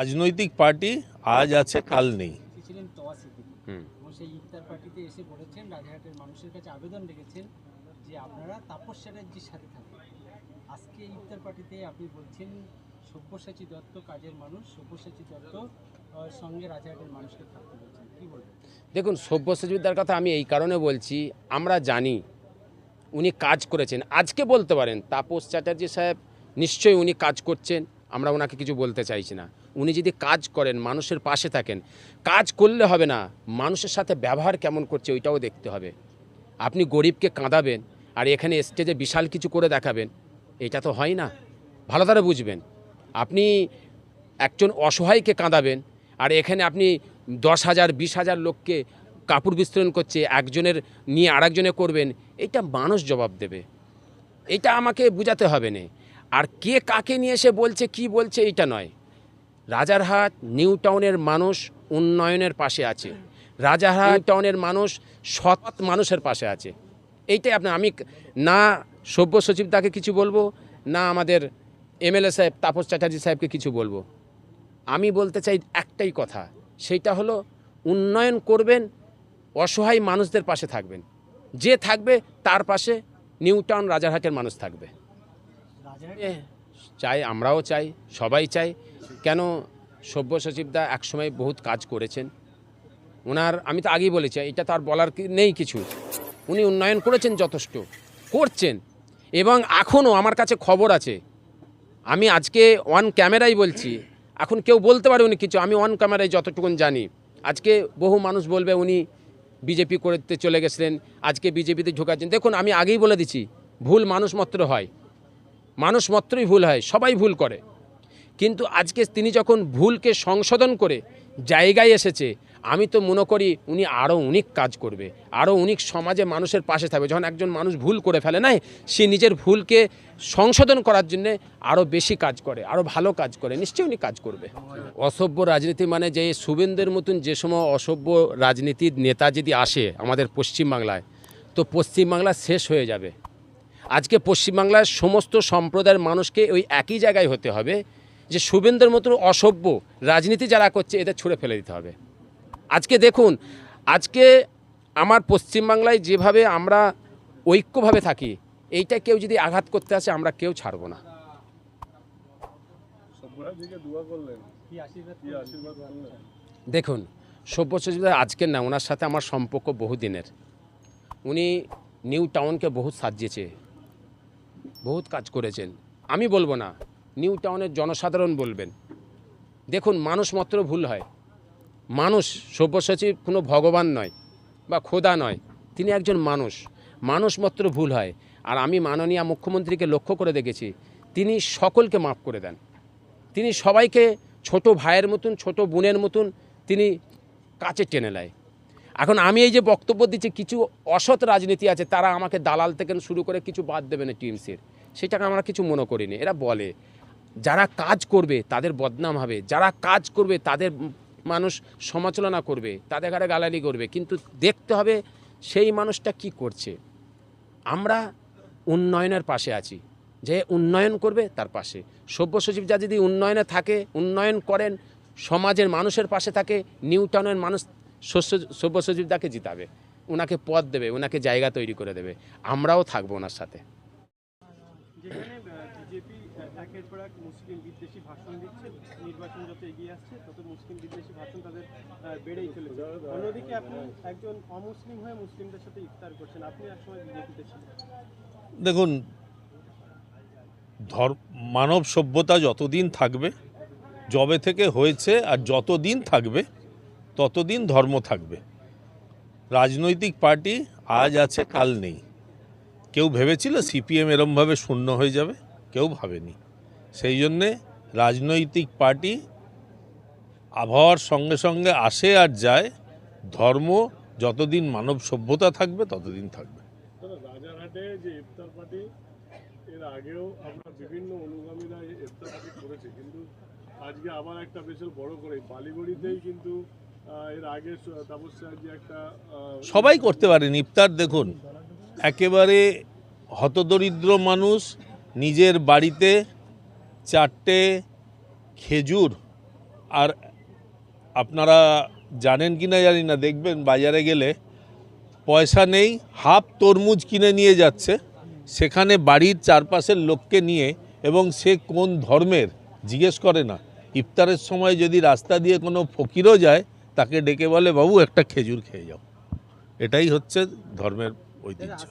রাজনৈতিক পার্টি আজ আছে কাল নেই। ছিলেন তোয়া সিদ্দিকী হুম। এবং সেই ইফতার পার্টিতে এসে বলেছেন রাজারহাটের মানুষের কাছে আবেদন রেখেছেন যে আপনারা তাপস চ্যাটার্জির সাথে থাকুন। আজকে ইফতার পার্টিতে আপনি বলছেন সব্যসাচী দত্ত কাজের মানুষ সব্যসাচী দত্ত সঙ্গে রাজারহাটের মানুষকে থাকতে বলছেন। কি বলবেন? দেখুন সব্যসাচীদার কথা আমি এই কারণে বলছি আমরা জানি উনি কাজ করেছেন। আজকে বলতে পারেন তাপস চ্যাটার্জি সাহেব নিশ্চয়ই উনি কাজ করছেন আমরা ওনাকে কিছু বলতে চাইছি না। উনি যদি কাজ করেন, মানুষের পাশে থাকেন, কাজ করলে হবে না, মানুষের সাথে ব্যবহার কেমন করছে ওইটাও দেখতে হবে। আপনি গরিবকে কাঁদাবেন আর এখানে স্টেজে বিশাল কিছু করে দেখাবেন, এটা তো হয় না। ভালো তারা বুঝবেন। আপনি একজন অসহায়কে কাঁদাবেন আর এখানে আপনি দশ হাজার, বিশ হাজার লোককে কাপড় বিস্তরণ করছে, একজনের নিয়ে আরেকজনে করবেন, এটা মানুষ জবাব দেবে। এটা আমাকে বুঝাতে হবে না। আর কে কাকে নিয়ে এসে বলছে, কি বলছে, এটা নয়। রাজারহাট নিউ টাউনের মানুষ উন্নয়নের পাশে আছে। রাজারহাট টাউনের মানুষ সৎ মানুষের পাশে আছে। এইটাই আপনার আমি না সভ্য সচিব তাকে কিছু বলব না আমাদের এমএলএ সাহেব তাপস চ্যাটার্জি সাহেবকে কিছু বলব। আমি বলতে চাই একটাই কথা সেইটা হলো উন্নয়ন করবেন অসহায় মানুষদের পাশে থাকবেন। যে থাকবে তার পাশে নিউ টাউন রাজারহাটের মানুষ থাকবে। চাই আমরাও চাই সবাই চাই কেন সভ্য সচিবদা একসময় বহুত কাজ করেছেন? ওনার, আমি তো আগেই বলেছি, এটা তার বলার নেই কিছু। উনি উন্নয়ন করেছেন যথেষ্ট, করছেন। এবং এখনও আমার কাছে খবর আছে, আমি আজকে অন ক্যামেরাই বলছি, এখন কেউ বলতে পারে উনি কিছু, আমি অন ক্যামেরায় যতটুকুন জানি। আজকে বহু মানুষ বলবে উনি বিজেপি করতে চলে গেছিলেন, আজকে বিজেপিতে ঢোকাচ্ছেন। দেখুন, আমি আগেই বলে দিচ্ছি, ভুল মানুষ মাত্র হয়। মানুষ মাত্রই ভুল হয়, সবাই ভুল করে। কিন্তু আজকে তিনি যখন ভুলকে সংশোধন করে জায়গায় এসেছে, আমি তো মনে করি উনি আরও অনেক কাজ করবে আরও অনেক সমাজে মানুষের পাশে থাকবে। যখন একজন মানুষ ভুল করে ফেলে নাই, সে নিজের ভুলকে সংশোধন করার জন্য আরও বেশি কাজ করে আরও ভালো কাজ করে, নিশ্চয়ই উনি কাজ করবে। অসভ্য রাজনীতি মানে যে শুভেন্দ্রের মতন যে সময় অসভ্য রাজনীতির নেতা যদি আসে আমাদের পশ্চিমবাংলায়, তো পশ্চিমবাংলা শেষ হয়ে যাবে। আজকে পশ্চিমবাংলার সমস্ত সম্প্রদায়ের মানুষকে ওই একই জায়গায় হতে হবে যে শুভেন্দ্রের মতো অসভ্য রাজনীতি যারা করছে এদের ছুঁড়ে ফেলে দিতে হবে। আজকে দেখুন আজকে আমার পশ্চিমবাংলায় যেভাবে আমরা ঐক্যভাবে থাকি এইটা কেউ যদি আঘাত করতে আসে আমরা কেউ ছাড়বো না। সব্যসাচীকে দোয়া করলেন। কি আশীর্বাদ কি আশীর্বাদ করলেন? দেখুন সব্যসাচীদা আজকের না ওনার সাথে আমার সম্পর্ক বহুদিনের। উনি নিউ টাউনকে বহুত সাজিয়েছে বহুত কাজ করেছেন। আমি বলব না নিউ টাউনের জনসাধারণ বলবেন। দেখুন, মানুষ মাত্র ভুল হয়। মানুষ সব্যসাচী কোনো ভগবান নয় বা খোদা নয়, তিনি একজন মানুষ। মানুষ মাত্র ভুল হয়। আর আমি মাননীয় মুখ্যমন্ত্রীকে লক্ষ্য করে দেখেছি, তিনি সকলকে মাফ করে দেন। তিনি সবাইকে ছোট ভাইয়ের মতন, ছোট বোনের মতন তিনি কাছে টেনে নেয়। এখন আমি এই যে বক্তব্য দিচ্ছি, কিছু অসৎ রাজনীতি আছে, তারা আমাকে দালাল থেকে শুরু করে কিছু বাদ দেবে না টিএমসির। সেটাকে আমরা কিছু মনে করিনি, এরা বলে। যারা কাজ করবে, তাদের বদনাম হবে। যারা কাজ করবে, তাদের মানুষ সমালোচনা করবে, তাদের ঘরে গালালি করবে। কিন্তু দেখতে হবে সেই মানুষটা কি করছে। আমরা উন্নয়নের পাশে আছি। যে উন্নয়ন করবে, তার পাশে। সভ্য সচিব যা যদি উন্নয়নে থাকে, উন্নয়ন করেন, সমাজের মানুষের পাশে থাকে নিউ টাউনের মানুষ শস্য সভ্য সচিব তাকে জিতাবে। ওনাকে পদ দেবে ওনাকে জায়গা তৈরি করে দেবে। আমরাও থাকব ওনার সাথে। একের পর এক মুসলিম বিদ্বেষী ভাষণ দিচ্ছে, নির্বাচন যত এগিয়ে আসছে, তত মুসলিম বিদ্বেষী ভাষণ তাদের বেড়েই চলেছে। অন্যদিকে আপনি একজন অমুসলিম হয়ে মুসলিমদের সাথে ইফতার করছেন, আপনি একসময় বিজেপিতে ছিলেন। দেখুন, ধর, মানব সভ্যতা যতদিন থাকবে, যবে থেকে হয়েছে আর যতদিন থাকবে, ততদিন ধর্ম থাকবে। রাজনৈতিক পার্টি আজ আছে, কাল নেই। কেউ ভেবেছিল সিপিএম এরমভাবে শূন্য হয়ে যাবে, কেউ ভাবেনি। সেই জন্যে রাজনৈতিক পার্টি আবহাওয়ার সঙ্গে সঙ্গে আসে আর যায় ধর্ম যতদিন মানব সভ্যতা থাকবে ততদিন থাকবে। রাজারহাটে যে ইফতার পার্টি এর আগেও আমরা বিভিন্ন অনুগামীরা ইফতার পার্টি করেছে কিন্তু আজকে আবার একটা বেশ বড় করে বালিগড়িতেই কিন্তু এর আগে স- একটা সবাই করতে পারেন ইফতার দেখুন। একেবারে হতদরিদ্র মানুষ নিজের বাড়িতে চারটে খেজুর। আর আপনারা জানেন কি না জানি না, দেখবেন বাজারে গেলে পয়সা নেই, হাফ তরমুজ কিনে নিয়ে যাচ্ছে। সেখানে বাড়ির চারপাশের লোককে নিয়ে এবং সে কোন ধর্মের, জিজ্ঞেস করে না। ইফতারের সময় যদি রাস্তা দিয়ে কোনো ফকিরও যায়, তাকে ডেকে বলে, বাবু, একটা খেজুর খেয়ে যাও। এটাই হচ্ছে ধর্মের ঐতিহ্য।